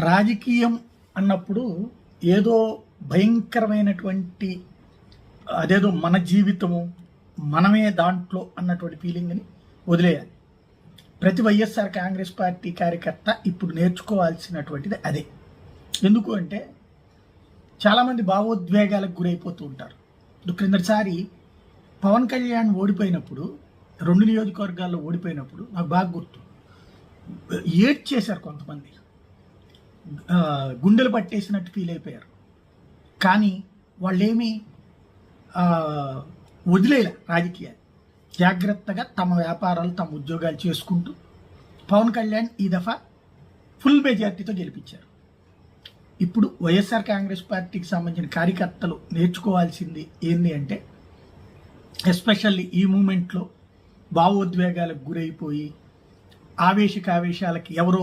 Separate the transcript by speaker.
Speaker 1: రాజకీయం అన్నప్పుడు ఏదో భయంకరమైనటువంటి అదేదో మన జీవితము మనమే దాంట్లో అన్నటువంటి ఫీలింగ్ని వదిలేయాలి. ప్రతి వైఎస్ఆర్ కాంగ్రెస్ పార్టీ కార్యకర్త ఇప్పుడు నేర్చుకోవాల్సినటువంటిది అదే. ఎందుకు అంటే చాలామంది భావోద్వేగాలకు గురైపోతూ ఉంటారు. క్రిందటిసారి పవన్ కళ్యాణ్ ఓడిపోయినప్పుడు రెండు నియోజకవర్గాల్లో ఓడిపోయినప్పుడు నాకు బాగా గుర్తు ఏడ్ చేశారు కొంతమంది. గుండెలు పట్టేసినట్టు ఫీల్ అయిపోయారు. కానీ వాళ్ళేమీ వదిలేలే రాజకీయాలు. జాగ్రత్తగా తమ వ్యాపారాలు తమ ఉద్యోగాలు చేసుకుంటూ పవన్ కళ్యాణ్ ఈ దఫా ఫుల్ మెజార్టీతో గెలిపించారు. ఇప్పుడు వైఎస్ఆర్ కాంగ్రెస్ పార్టీకి సంబంధించిన కార్యకర్తలు నేర్చుకోవాల్సింది ఏంది అంటే ఎస్పెషల్లీ ఈ మూమెంట్లో భావోద్వేగాలకు గురైపోయి ఆవేశకావేశాలకి ఎవరో